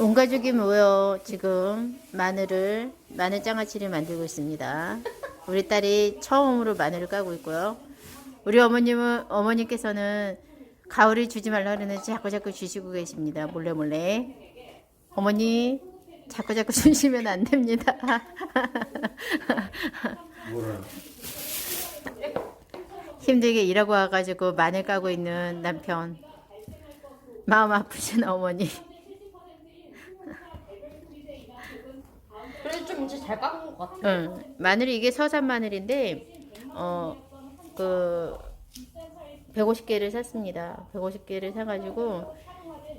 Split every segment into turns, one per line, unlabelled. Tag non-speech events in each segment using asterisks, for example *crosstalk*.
온 가족이 모여 지금 마늘을 마늘 장아찌를 만들고 있습니다. 우리 딸이 처음으로 마늘을 까고 있고요. 우리 어머님은 어머님께서는 가을을 주지 말라 그러는데 자꾸 자꾸 주시고 계십니다. 몰래 몰래. 어머니 자꾸 자꾸 *laughs* 주시면 안 됩니다. *laughs* 힘들게 일하고 와가지고 마늘 까고 있는 남편. 마음 아프신 어머니.
그래도 좀 이제 잘 깎은 것 같아.
응. 마늘이 이게 서산 마늘인데 어 그 150개를 샀습니다. 150개를 사가지고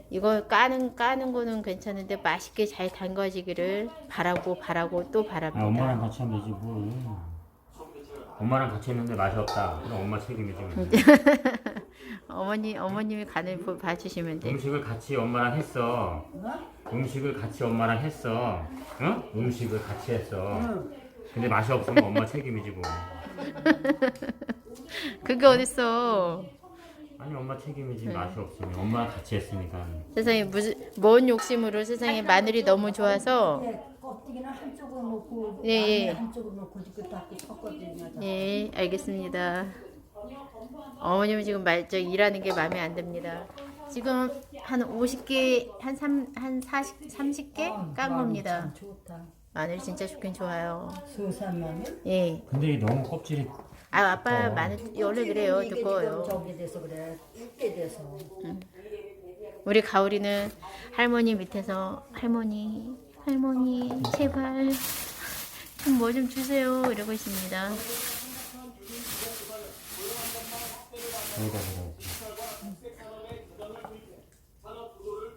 이거 까는 까는 거는 괜찮은데 맛있게 잘 담가지기를 바라고 바라고 또
아
바랍니다.
엄마랑 같이 하면 되지 뭘 엄마랑 같이 했는데 맛이 없다. 그럼 엄마 책임이지 뭐. *laughs*
어머니 어머님이 간을 보- 봐주시면 돼.
음식을 같이 엄마랑 했어. 음식을 같이 엄마랑 했어. 응? 음식을 같이 했어. 근데 맛이 없으면 엄마 책임이지 뭐. *laughs*
그게 어딨어?
아니 엄마 책임이지 맛이 없으면. 엄마랑 같이 했으니까.
세상에 무슨 뭔 욕심으로 세상에 마늘이 너무 좋아서
네, 껍데기는 한쪽으로 놓고
예, 예.
안에 한쪽으로 놓고 이렇게 딱 섞어드리면
예 알겠습니다. 어머님은 지금 말저 일하는 게 마음에 안 듭니다. 지금 한 50개 한 3, 한 40, 30개 깐 겁니다.
좋다.
마늘 진짜 좋긴 좋아요.
소산 마늘.
예.
근데 너무 껍질이
아 아빠 마늘 원래 그래요
이게
두꺼워요.
저기 돼서 그래. 굵게 돼서.
우리 가오리는 할머니 밑에서 할머니 할머니 제발. 좀 뭐좀 주세요. 이러고 있습니다.
여기다 넣어